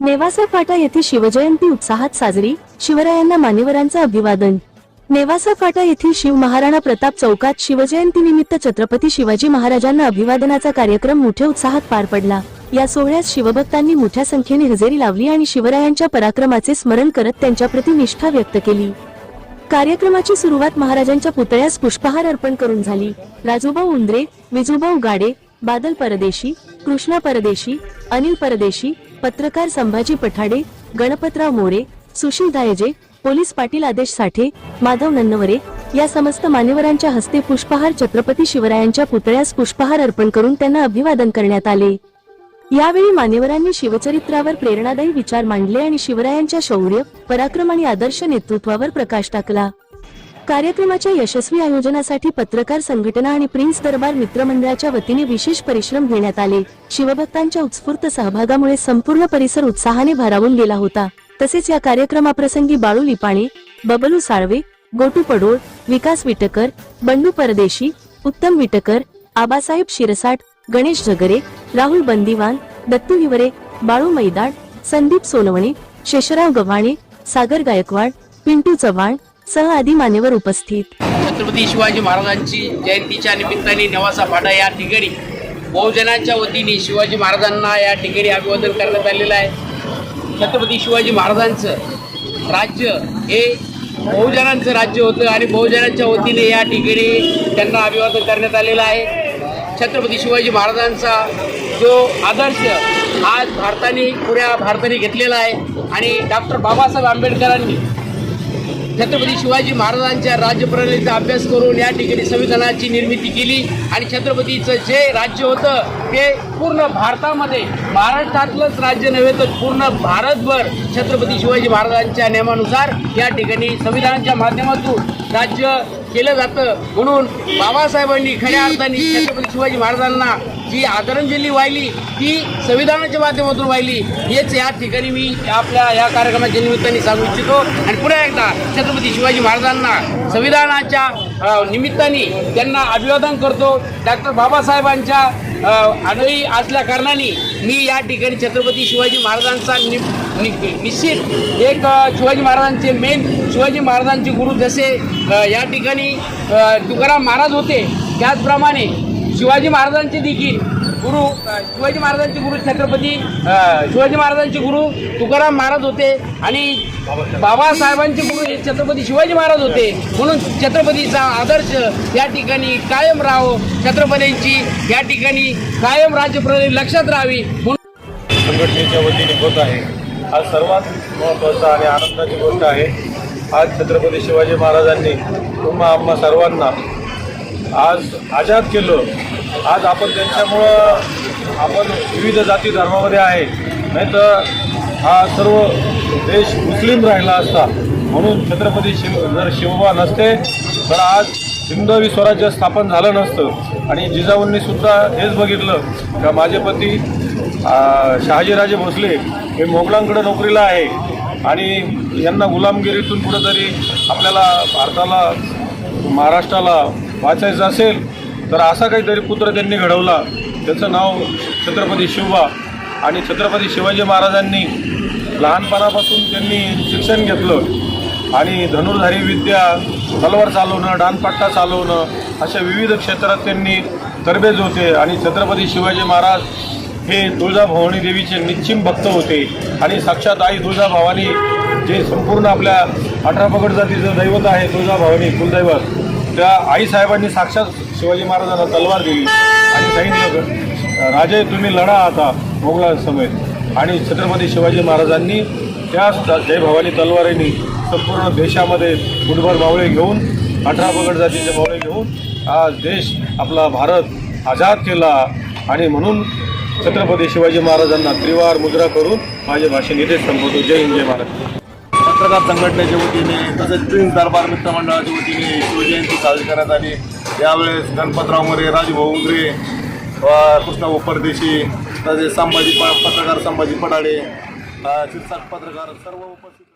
नेवासा फाटा येथे शिवजयंती उत्साहात साजरी शिवरायांना मान्यवरांचं अभिवादन. नेवासा फाटा येथील शिव महाराणा प्रताप चौकात शिवजयंती निमित्त छत्रपती शिवाजी महाराजांना अभिवादनाचा कार्यक्रम मोठ्या उत्साहात पार पडला. या सोहळ्यात शिवभक्तांनी मोठ्या संख्येने हजेरी लावली आणि शिवरायांच्या पराक्रमाचे स्मरण करत त्यांच्याप्रती निष्ठा व्यक्त केली. कार्यक्रमाची सुरुवात महाराजांच्या पुतळ्यास पुष्पहार अर्पण करून झाली. राजूभाऊ उंद्रे विजूभाऊ गाडे बादल परदेशी कृष्णा परदेशी अनिल परदेशी पत्रकार संभाजी पठाडे गणपतराव मोरे सुशील दायजे पोलीस पाटील आदेश साठे माधव नन्नवरे या समस्त मान्यवरांच्या हस्ते पुष्पहार छत्रपती शिवरायांच्या पुतळ्यास पुष्पहार अर्पण करून त्यांना अभिवादन करण्यात आले. यावेळी मान्यवरांनी शिवचरित्रावर प्रेरणादायी विचार मांडले आणि शिवरायांच्या शौर्य पराक्रम आणि आदर्श नेतृत्वावर प्रकाश टाकला. कार्यक्रमाच्या यशस्वी आयोजनासाठी पत्रकार संघटना आणि प्रिन्स दरबार मित्रमंडळाच्या वतीने विशेष परिश्रम घेण्यात आले. शिवभक्तांच्या उत्स्फूर्त सहभागामुळे संपूर्ण परिसर उत्साहाने भारावून गेला होता. तसेच या कार्यक्रमाप्रसंगी बाळू लिपाणे बबलू साळवे गोटू पडोळ विकास विटकर बंडू परदेशी उत्तम विटकर आबासाहेब शिरसाट गणेश झगरे राहुल बंदिवान दत्तू हिवरे बाळू मैदाड संदीप सोनवणे शेषराव गव्हाणे सागर गायकवाड पिंटू चव्हाण सह आदी मान्यवर उपस्थित. छत्रपती शिवाजी महाराजांची जयंतीच्या निमित्ताने नेवासा फाटा या ठिकाणी बहुजनांच्या वतीने शिवाजी महाराजांना या ठिकाणी अभिवादन करण्यात आलेलं आहे. छत्रपती शिवाजी महाराजांचं राज्य हे बहुजनांचं राज्य होतं आणि बहुजनांच्या वतीने या ठिकाणी त्यांना अभिवादन करण्यात आलेलं आहे. छत्रपती शिवाजी महाराजांचा जो आदर्श आज भारताने पुऱ्या भारताने घेतलेला आहे आणि डॉक्टर बाबासाहेब आंबेडकरांनी छत्रपती शिवाजी महाराजांच्या राज्यप्रणालीचा अभ्यास करून या ठिकाणी संविधानाची निर्मिती केली आणि छत्रपतीचं जे राज्य होतं ते पूर्ण भारतामध्ये महाराष्ट्रातलंच राज्य नव्हे तर पूर्ण भारतभर छत्रपती शिवाजी महाराजांच्या नियमानुसार या ठिकाणी संविधानाच्या माध्यमातून राज्य केलं जातं. म्हणून बाबासाहेबांनी खऱ्या अर्थाने छत्रपती शिवाजी महाराजांना जी आदरांजली वाहिली ती संविधानाच्या माध्यमातून वाहिली हेच या ठिकाणी मी आपल्या या कार्यक्रमाच्या निमित्ताने सांगू इच्छितो. आणि पुन्हा एकदा छत्रपती शिवाजी महाराजांना संविधानाच्या निमित्ताने त्यांना अभिवादन करतो. डॉक्टर बाबासाहेबांच्या अ, असल्या कारणाने मी या ठिकाणी छत्रपती शिवाजी महाराजांचा नि निश्चित एक शिवाजी महाराजांचे मेन शिवाजी महाराजांचे गुरु जसे या ठिकाणी तुकाराम महाराज होते. त्याचप्रमाणे शिवाजी महाराजांचे देखील गुरु शिवाजी महाराजांचे गुरु छत्रपती शिवाजी महाराजांचे गुरु तुकाराम महाराज होते आणि बाबासाहेबांचे गुरु हे छत्रपती शिवाजी महाराज होते. म्हणून छत्रपतीचा आदर्श या ठिकाणी कायम राहो. छत्रपतींची या ठिकाणी कायम राज्यप्रणाली लक्षात राहावी. म्हणून संघटनेच्या वतीने होत आहे. आज सर्वात महत्त्वाचा आणि आनंदाची गोष्ट आहे. आज छत्रपती शिवाजी महाराजांनी तुम्हा आम्हा सर्वांना आज आझाद केलं. आज आपण त्यांच्यामुळं आपण विविध जाती धर्मामध्ये आहे. नाही तर हा सर्व देश मुस्लिम राहिला असता म्हणून छत्रपती शिव जर शिवबा नसते तर आज हिंदवी स्वराज्य स्थापन झालं नसतं. आणि जिजाऊंनी सुद्धा हेच बघितलं का माझे पती शहाजीराजे भोसले हे मोगलांकडे नोकरीला आहे. आणि यांना गुलामगिरीतून कुठंतरी आपल्याला भारताला महाराष्ट्राला वाचायचं असेल तर असा काहीतरी पुत्र त्यांनी घडवला. त्याचं नाव छत्रपती शिवबा. आणि छत्रपती शिवाजी महाराजांनी लहानपणापासून त्यांनी शिक्षण घेतलं. आणि धनुर्धारी विद्या तलवार चालवणं डानपट्टा चालवणं अशा विविध क्षेत्रात त्यांनी तरबेज होते. आणि छत्रपती शिवाजी महाराज हे तुळजाभवानी देवीचे निश्चिम भक्त होते. आणि साक्षात आई तुळजाभवानी जे संपूर्ण आपल्या अठरा पगड जातीचं दैवत आहे तुळजाभवानी कुलदैवत. त्या आईसाहेबांनी साक्षात शिवाजी महाराजांना तलवार दिली. आणि सांगितलं राजे तुम्ही लढा आता मोगलांसमेत आणि छत्रपती शिवाजी महाराजांनी त्या जय भवानी तलवारीने संपूर्ण देशामध्ये फुटबॉल मावळे घेऊन अठरा पगड जातीचे मावळे घेऊन आज देश आपला भारत आझाद केला. आणि म्हणून छत्रपती शिवाजी महाराजांना त्रिवार मुद्रा करून माझे भाषण इथेच संपवतो जय हिंद जय महाराज पत्रकार संघटनेच्या वतीने तसेच प्रिन्स दरबार मित्रमंडळाच्या वतीने शिवजयंती साजरी करण्यात आली. यावेळेस गणपतराव मोरे राजभाऊ उंगरे व परदेशी तसेच संभाजी प- पत्रकार संभाजी पडाडे अ, पत्रकार सर्व उपस्थित